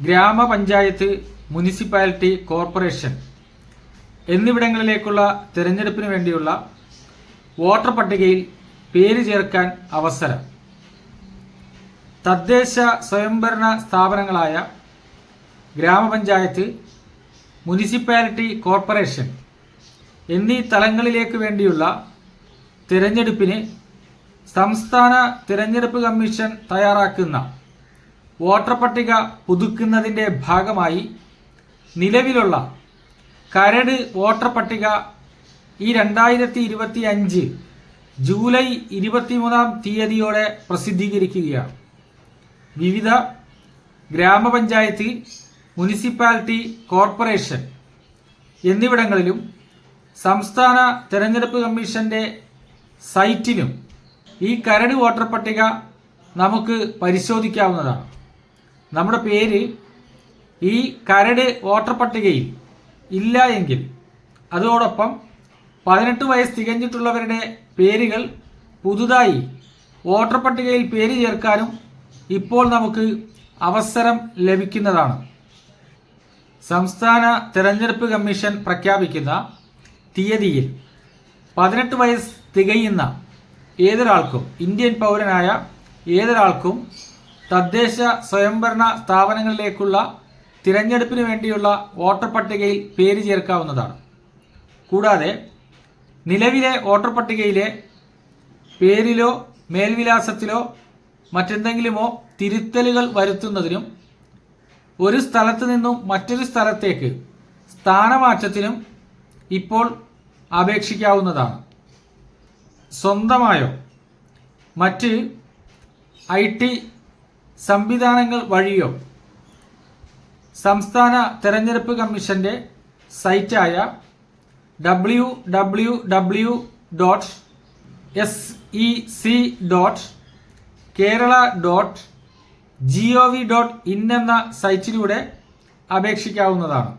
ഗ്രാമപഞ്ചായത്ത് municipality corporation എന്നിവിടങ്ങളിലേക്കുള്ള തിരഞ്ഞെടുപ്പിന് വേണ്ടിയുള്ള വോട്ടർ പട്ടികയിൽ പേര് ചേർക്കാൻ അവസരം. തദ്ദേശ സ്വയംഭരണ സ്ഥാപനങ്ങളായ ഗ്രാമപഞ്ചായത്ത് മുനിസിപ്പാലിറ്റി കോർപ്പറേഷൻ എന്നീ തലങ്ങളിലേക്ക് വേണ്ടിയുള്ള തിരഞ്ഞെടുപ്പിന് സംസ്ഥാന തിരഞ്ഞെടുപ്പ് കമ്മീഷൻ തയ്യാറാക്കുന്ന വോട്ടർ പട്ടിക പുതുക്കുന്നതിന്റെ ഭാഗമായി നിലവിലുള്ള കരട് വോട്ടർ പട്ടിക ഈ രണ്ടായിരത്തി ഇരുപത്തി അഞ്ച് ജൂലൈ ഇരുപത്തിമൂന്നാം തീയതിയോടെ പ്രസിദ്ധീകരിക്കുകയാണ്. വിവിധ ഗ്രാമപഞ്ചായത്ത് മുനിസിപ്പാലിറ്റി കോർപ്പറേഷൻ എന്നിവിടങ്ങളിലും സംസ്ഥാന തെരഞ്ഞെടുപ്പ് കമ്മീഷന്റെ സൈറ്റിലും ഈ കരട് വോട്ടർ പട്ടിക നമുക്ക് പരിശോധിക്കാവുന്നതാണ്. നമ്മുടെ പേര് ഈ കരട് വോട്ടർ പട്ടികയിൽ ഇല്ല എങ്കിൽ അതോടൊപ്പം പതിനെട്ട് വയസ്സ് തികഞ്ഞിട്ടുള്ളവരുടെ പേരുകൾ പുതുതായി വോട്ടർ പട്ടികയിൽ പേര് ചേർക്കാനും ഇപ്പോൾ നമുക്ക് അവസരം ലഭിക്കുന്നതാണ്. സംസ്ഥാന തിരഞ്ഞെടുപ്പ് കമ്മീഷൻ പ്രഖ്യാപിക്കുന്ന തീയതിയിൽ പതിനെട്ട് വയസ്സ് തികയുന്ന ഏതൊരാൾക്കും ഇന്ത്യൻ പൗരനായ ഏതൊരാൾക്കും തദ്ദേശ സ്വയംഭരണ സ്ഥാപനങ്ങളിലേക്കുള്ള തിരഞ്ഞെടുപ്പിന് വേണ്ടിയുള്ള വോട്ടർ പട്ടികയിൽ പേര് ചേർക്കാവുന്നതാണ്. കൂടാതെ നിലവിലെ വോട്ടർ പട്ടികയിലെ പേരിലോ മേൽവിലാസത്തിലോ മറ്റെന്തെങ്കിലുമോ തിരുത്തലുകൾ വരുത്തുന്നതിനും ഒരു സ്ഥലത്ത് നിന്നും മറ്റൊരു സ്ഥലത്തേക്ക് സ്ഥാനമാറ്റത്തിനും ഇപ്പോൾ അപേക്ഷിക്കാവുന്നതാണ്. സ്വന്തമായോ? മറ്റ് ഐ ടി സംവിധാനങ്ങൾ വഴിയോ? സംസ്ഥാന തെരഞ്ഞെടുപ്പ് കമ്മീഷന്റെ സൈറ്റായ W W W dot S E C dot Kerala dot G O V dot in എന്ന സൈറ്റിലൂടെ അപേക്ഷിക്കാവുന്നതാണ്.